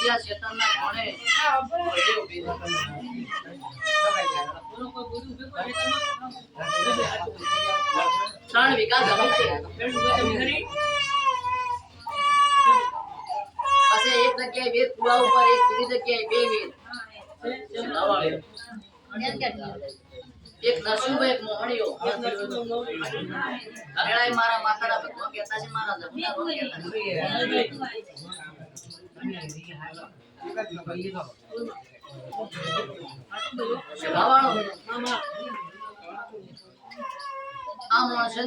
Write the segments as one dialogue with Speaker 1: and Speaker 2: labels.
Speaker 1: ત્યાં શેતાનના કોણે બધે ઊભી ત્રણ વીઘા જમીન છે. એક જગ્યાએ બે ઉપર, એક બીજી જગ્યાએ બે વેર એક નરસિંહભાઈ, એક મેળાએ મારા માતાના ભગવાન કહેતા છે, મારા આ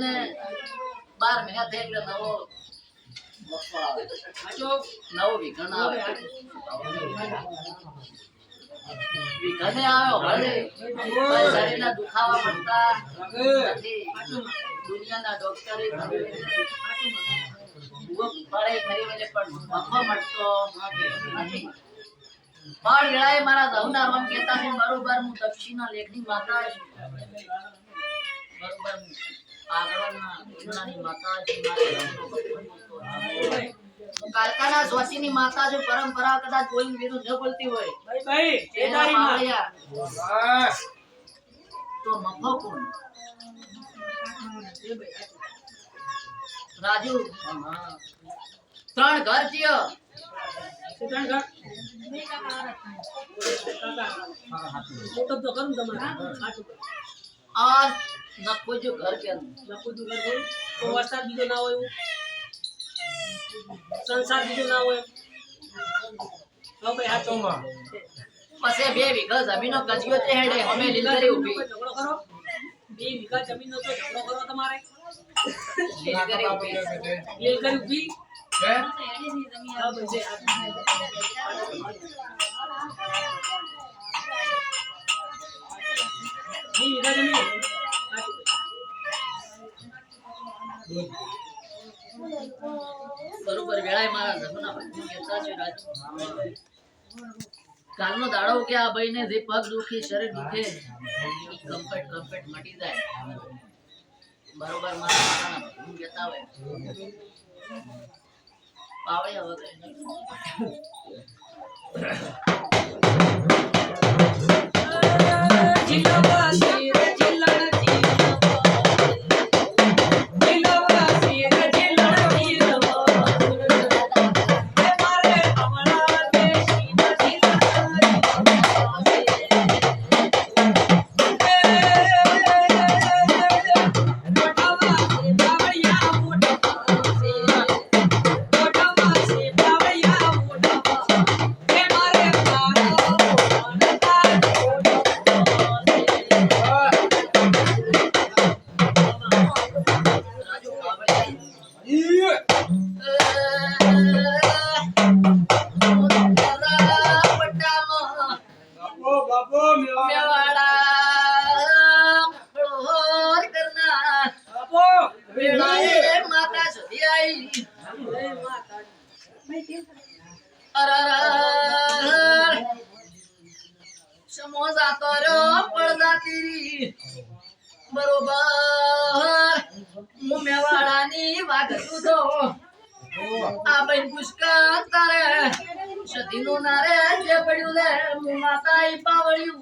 Speaker 1: ને બાર મહિના થઈ નવો નવો વિઘન આવે. વિઘને આવ્યો ભલે. શરીરના દુખાવા પડતા. દુનિયાના ડોક્ટરે ભલે પડે ખરી પણ મફો મળતો નથી. બાળ વેળાએ મારા દહુના રોમ કહેતા છે બરોબર હું દક્ષિણના લેખની માતા છું બરોબર આગળના ઉનાની માતા છું મારા દહુનો ભગવાન હું કાલકાના સ્વાસીની માતા છું પરંપરા કદાચ કોઈ વિરુદ્ધ ન બોલતી હોય તો મફો કોણ રાજુ. ત્રણ ઘર થયો આ નખો જો ઘર કે
Speaker 2: વરસાદ બીજો ના હોય. સંસાર બીજો ના હોય. હવે ભાઈ હાચો
Speaker 1: પછી બે વીઘા જમીનો કજિયો તે હેડે. અમે
Speaker 2: ઝઘડો કરો. બે વીઘા જમીન નો તો ઝઘડો કરો તમારે.
Speaker 1: બરોબર વેળાએ મારા ધર્મના ભક્તો કહેતા છે. રાજુ કાલનો દાડો કે આ ભાઈને જે પગ દુખે શરીર દુખે કમ્પેટ કમ્પ્લીટ મટી જાય. બરોબર મારા માતાના ભક્તો કહેતા હોય. પાવડિયા સમો જાતો પડદા તીરી બરોબર. મેવાડાની વાત તું આ બેન પુષ્કળ તારે. સતીનું નારે જે પડ્યું લે માતા પાવળ્યું.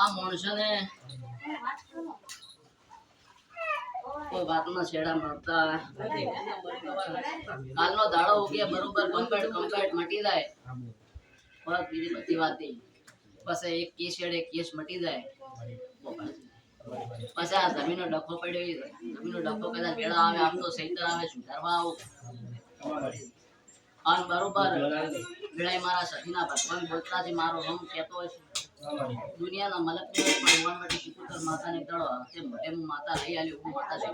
Speaker 1: આ માણસોને કોઈ વાતમાં છેડા મળતા કાલનો દાડો ઉગે બરોબર કમ્પ્લેટ કમ્પ્લેટ મટી જાય. પણ બીજી બધી વાત પછી એક કેસ છેડે કેસ મટી જાય. પછી આ જમીનો ડખો પડ્યો જમીનો ડખો કદાચ વેળા આવે, આમ તો સૈતર આવે, સુધારવા આવું. અને બરોબર વેળાએ મારા સખીના ભગવાન બોલતા મારો રંગ કહેતો હોય દુનિયાના મલક ભગવાન માટે શિકોતર માતાને દળો તે મોટે માતા લઈ આલ્યો હું માતા છે.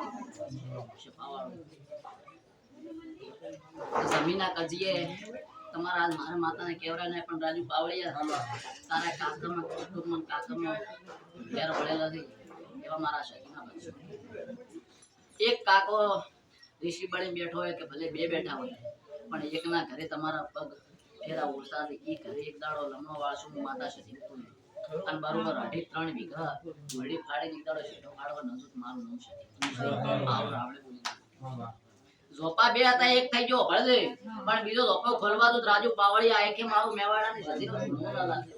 Speaker 1: જમીના કજીએ તમારા મારા માતાને કેવરા પણ રાજુ પાવળિયા તારા કાકરમાં કુટુંબમાં કાકરમાં ઘેર ભળેલા છે. એવા મારા શકીના ભગવાન એક કાકો ઋષિ બની બેઠો હોય કે ભલે બે બેઠા હોય, પણ એકના ઘરે તમારા પગ ફેરા ઉડતા એ ઘરે એક દાડો લમણો વાળશું માતા સતી અને બરોબર અઢી ત્રણ વીઘા વળી ફાડી નીકળો છે કાઢવા નજુક મારું નામ છે. આવડે બોલી ઝોપા બે હતા એક થઈ ગયો હળદે પણ બીજો ઝોપો ખોલવા તો રાજુ પાવળી આય કે મારું મેવાડાની સતીનો મોં ના લાગે